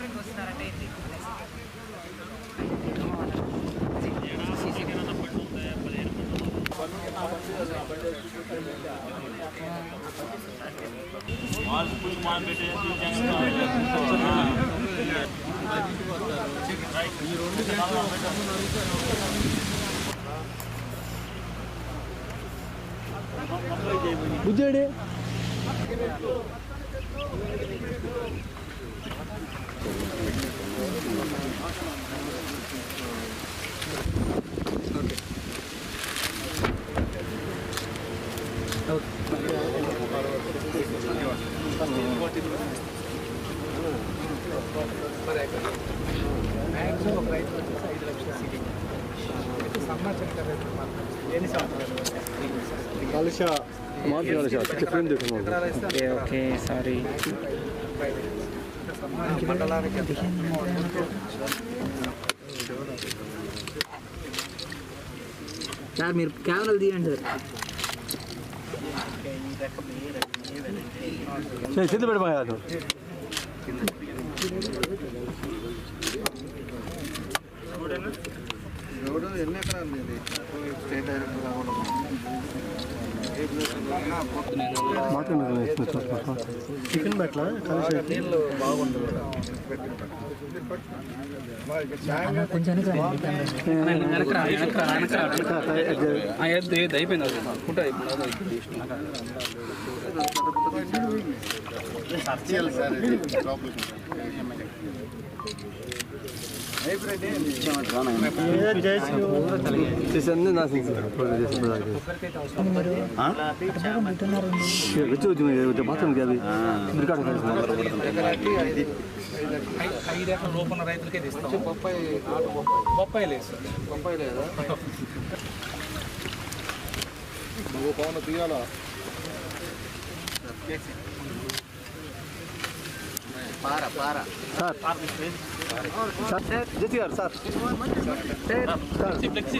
వస్తున్నారంటే ఏంటి బుజ్జాడే మ్యాక్సిమం ఒక రైతు వచ్చేసి ఐదు లక్షల కదా ఎన్ని సంవత్సరాలు ఓకే సారీ. సార్ మీరు కెమెరాలు తీయండి సార్ చేతులు పెడమా రోడ్డు ఎన్ని ఎకరాలు ఉంది స్టేట్ డైరెక్టర్ కాకుండా చికెన్ బెట్ల? కొంచెం అయిపోయింది అది. అయిపోయింది చేసింది నా బాత్రూమ్ అది ఎకరాకి ఐదు ఎకరాల లోపల రైతులకే తీస్తాం బొప్పాయి బొప్పాయి లేదు సార్ బొప్పాయి లేదా నువ్వు పవన్ తీయాలా పార పార సార్ సార్ జతి గారు సార్ ఫ్లెక్సీ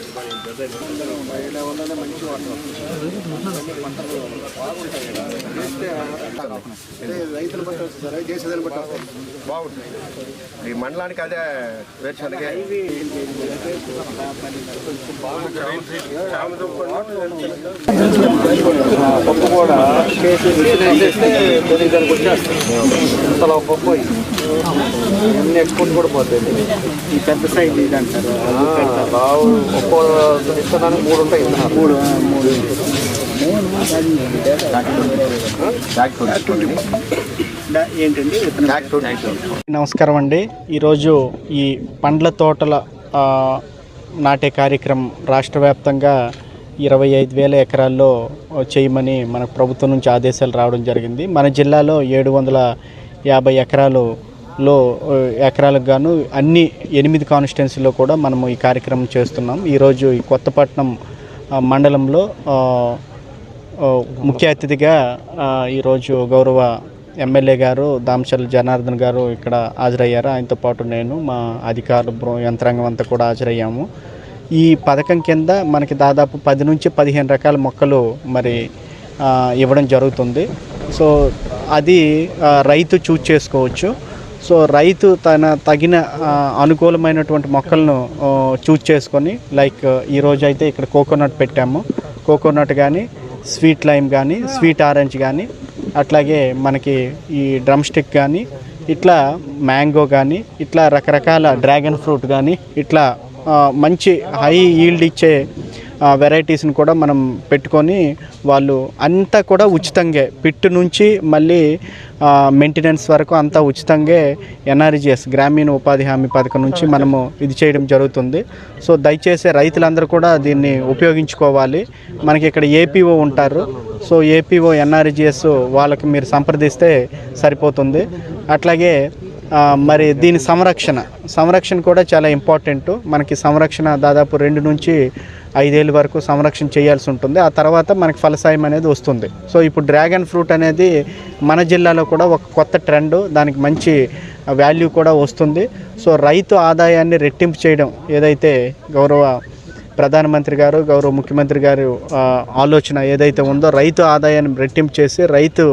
మంచి వాటర్ రైతులు బట్టి దేశాలను బట్టి ఈ మండలానికి అదే వేరుశనగ. పప్పు కూడా చేసి దానికి వచ్చేస్తుంది అంతలో పప్పు అన్ని ఎక్స్పోర్ట్ కూడా పోతాయి. ఈ పెద్ద సైజ్ ఇది అంటారు. బావు ఒక్కో విత్తనానికి మూడు ఉంటాయి. మూడు మూడు. ఏంటండి నమస్కారం అండి. ఈరోజు ఈ పండ్ల తోటల ఆ, నాటే కార్యక్రమం రాష్ట్ర వ్యాప్తంగా ఇరవై ఐదు వేల ఎకరాల్లో చేయమని మన ప్రభుత్వం నుంచి ఆదేశాలు రావడం జరిగింది. మన జిల్లాలో ఏడు వందల యాభై ఎకరాలులో లో ఎకరాలకు గాను అన్ని ఎనిమిది కాన్స్టిట్యున్సీలో కూడా మనము ఈ కార్యక్రమం చేస్తున్నాం. ఈరోజు ఈ కొత్తపట్నం మండలంలో ముఖ్య అతిథిగా ఈరోజు గౌరవ ఎమ్మెల్యే గారు దామచల్ జనార్దన్ గారు ఇక్కడ హాజరయ్యారు. ఆయనతో పాటు నేను మా అధికారులు యంత్రాంగం అంతా కూడా హాజరయ్యాము. ఈ పథకం కింద మనకి దాదాపు పది నుంచి పదిహేను రకాల మొక్కలు మరి ఇవ్వడం జరుగుతుంది. సో అది రైతు చూజ్ చేసుకోవచ్చు. సో రైతు తన తగిన అనుకూలమైనటువంటి మొక్కలను చూజ్ చేసుకొని లైక్ ఈరోజు అయితే ఇక్కడ కోకోనట్ పెట్టాము. కోకోనట్ కానీ స్వీట్ లైమ్ కానీ స్వీట్ ఆరెంజ్ కానీ అట్లాగే మనకి ఈ డ్రమ్ స్టిక్ కానీ ఇట్లా మ్యాంగో కానీ ఇట్లా రకరకాల డ్రాగన్ ఫ్రూట్ కానీ ఇట్లా మంచి హై ఈల్డ్ ఇచ్చే వెరైటీస్ని కూడా మనం పెట్టుకొని వాళ్ళు అంతా కూడా ఉచితంగా పిట్టు నుంచి మళ్ళీ మెయింటెనెన్స్ వరకు అంతా ఉచితంగా ఎన్ఆర్జిఎస్ గ్రామీణ ఉపాధి హామీ పథకం నుంచి మనము ఇది చేయడం జరుగుతుంది. సో దయచేసి రైతులందరూ కూడా దీన్ని ఉపయోగించుకోవాలి. మనకి ఇక్కడ ఏపీఓ ఉంటారు. సో ఏపీఓ ఎన్ఆర్జిఎస్ వాళ్ళకి మీరు సంప్రదిస్తే సరిపోతుంది. అట్లాగే మరి దీని సంరక్షణ. సంరక్షణ కూడా చాలా ఇంపార్టెంట్ మనకి సంరక్షణ దాదాపు రెండు నుంచి ఐదేళ్ళ వరకు సంరక్షణ చేయాల్సి ఉంటుంది. ఆ తర్వాత మనకి ఫలసాయం అనేది వస్తుంది. సో ఇప్పుడు డ్రాగన్ ఫ్రూట్ అనేది మన జిల్లాలో కూడా ఒక కొత్త ట్రెండ్. దానికి మంచి వాల్యూ కూడా వస్తుంది. సో రైతు ఆదాయాన్ని రెట్టింపు చేయడం ఏదైతే గౌరవ ప్రధానమంత్రి గారు గౌరవ ముఖ్యమంత్రి గారు ఆలోచన ఏదైతే ఉందో రైతు ఆదాయాన్ని రెట్టింపు చేసి రైతు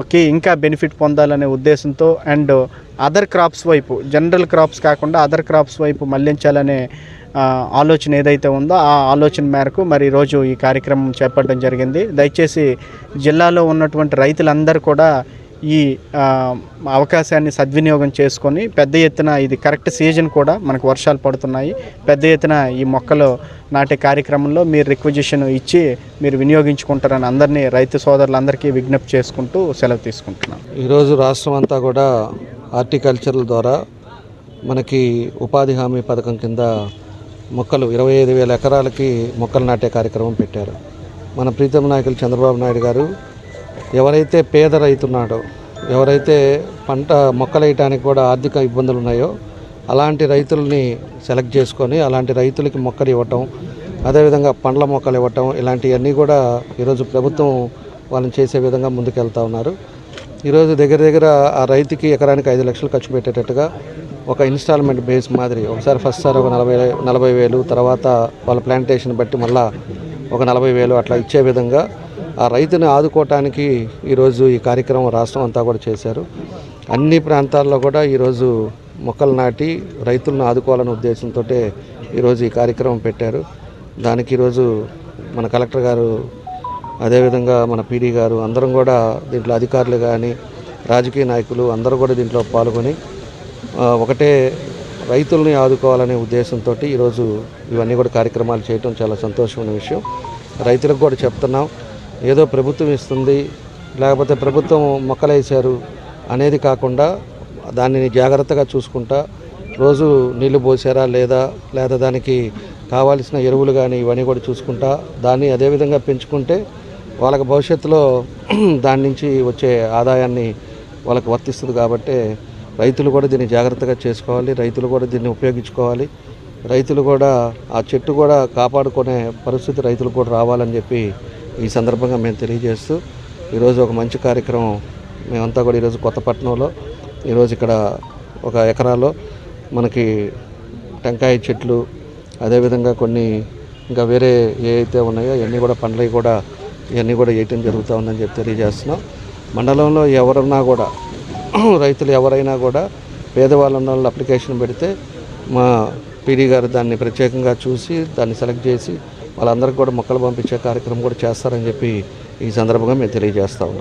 ఓకే ఇంకా బెనిఫిట్ పొందాలనే ఉద్దేశంతో అండ్ అదర్ క్రాప్స్ వైపు జనరల్ క్రాప్స్ కాకుండా అదర్ క్రాప్స్ వైపు మళ్ళించాలనే ఆలోచన ఏదైతే ఉందో ఆ ఆలోచన మేరకు మరి ఈరోజు ఈ కార్యక్రమం చేపట్టడం జరిగింది. దయచేసి జిల్లాలో ఉన్నటువంటి రైతులందరూ కూడా ఈ అవకాశాన్ని సద్వినియోగం చేసుకొని పెద్ద ఎత్తున ఇది కరెక్ట్ సీజన్ కూడా మనకు వర్షాలు పడుతున్నాయి. పెద్ద ఎత్తున ఈ మొక్కలు నాటే కార్యక్రమంలో మీరు రిక్వజిషన్ ఇచ్చి మీరు వినియోగించుకుంటారని అందరినీ రైతు సోదరులందరికీ విజ్ఞప్తి చేసుకుంటూ సెలవు తీసుకుంటున్నాను ఈరోజు రాష్ట్రం అంతా కూడా హార్టికల్చర్ల ద్వారా మనకి ఉపాధి హామీ పథకం కింద మొక్కలు ఇరవై ఐదు వేల ఎకరాలకి మొక్కలు నాటే కార్యక్రమం పెట్టారు. మన ప్రీతం నాయకులు చంద్రబాబు నాయుడు గారు ఎవరైతే పేద రైతు ఉన్నాడో ఎవరైతే పంట మొక్కలు వేయటానికి కూడా ఆర్థిక ఇబ్బందులు ఉన్నాయో అలాంటి రైతుల్ని సెలెక్ట్ చేసుకొని అలాంటి రైతులకి మొక్కలు ఇవ్వటం అదేవిధంగా పండ్ల మొక్కలు ఇవ్వటం ఇలాంటివన్నీ కూడా ఈరోజు ప్రభుత్వం వాళ్ళని చేసే విధంగా ముందుకెళ్తా ఉన్నారు. ఈరోజు దగ్గర దగ్గర ఆ రైతుకి ఎకరానికి ఐదు లక్షలు ఖర్చు పెట్టేటట్టుగా ఒక ఇన్స్టాల్మెంట్ బేస్ మాదిరి ఒకసారి ఫస్ట్ సార్ ఒక నలభై నలభై వేలు తర్వాత వాళ్ళ ప్లాంటేషన్ బట్టి మళ్ళీ ఒక నలభై వేలు అట్లా ఇచ్చే విధంగా ఆ రైతుని ఆదుకోవటానికి ఈరోజు ఈ కార్యక్రమం రాష్ట్రం అంతా కూడా చేశారు. అన్ని ప్రాంతాల్లో కూడా ఈరోజు మొక్కలు నాటి రైతులను ఆదుకోవాలనే ఉద్దేశంతో ఈరోజు ఈ కార్యక్రమం పెట్టారు. దానికి ఈరోజు మన కలెక్టర్ గారు అదేవిధంగా మన పీడీ గారు అందరం కూడా దీంట్లో అధికారులు కానీ రాజకీయ నాయకులు అందరూ కూడా దీంట్లో పాల్గొని ఒకటే రైతుల్ని ఆదుకోవాలనే ఉద్దేశంతో ఈరోజు ఇవన్నీ కూడా కార్యక్రమాలు చేయటం చాలా సంతోషమైన విషయం. రైతులకు కూడా చెప్తున్నాం. ఏదో ప్రభుత్వం ఇస్తుంది లేకపోతే ప్రభుత్వం మొక్కలు వేశారు అనేది కాకుండా దానిని జాగ్రత్తగా చూసుకుంటా రోజు నీళ్ళు పోసారా లేదా లేదా దానికి కావాల్సిన ఎరువులు కానీ ఇవన్నీ కూడా చూసుకుంటా దాన్ని అదేవిధంగా పెంచుకుంటే వాళ్ళకి భవిష్యత్తులో దాని నుంచి వచ్చే ఆదాయాన్ని వాళ్ళకి వర్తిస్తుంది కాబట్టి రైతులు కూడా దీన్ని జాగ్రత్తగా చేసుకోవాలి రైతులు కూడా దీన్ని ఉపయోగించుకోవాలి రైతులు కూడా ఆ చెట్టు కూడా కాపాడుకునే పరిస్థితి రైతులు కూడా రావాలని చెప్పి ఈ సందర్భంగా మేము తెలియజేస్తూ ఈరోజు ఒక మంచి కార్యక్రమం మేమంతా కూడా ఈరోజు కొత్తపట్నంలో ఈరోజు ఇక్కడ ఒక ఎకరాలో మనకి టెంకాయ చెట్లు అదేవిధంగా కొన్ని ఇంకా వేరే ఏ అయితే ఉన్నాయో ఇవన్నీ కూడా పండ్లవి కూడా ఇవన్నీ కూడా వేయటం జరుగుతూ ఉందని చెప్పి తెలియజేస్తున్నాం. మండలంలో ఎవరన్నా కూడా రైతులు ఎవరైనా కూడా పేదవాళ్ళు ఉన్న వాళ్ళు అప్లికేషన్ పెడితే మా పీడీ గారు దాన్ని ప్రత్యేకంగా చూసి దాన్ని సెలెక్ట్ చేసి వాళ్ళందరికీ కూడా మొక్కలు పంపించే కార్యక్రమం కూడా చేస్తారని చెప్పి ఈ సందర్భంగా మేము తెలియజేస్తా ఉన్నాం.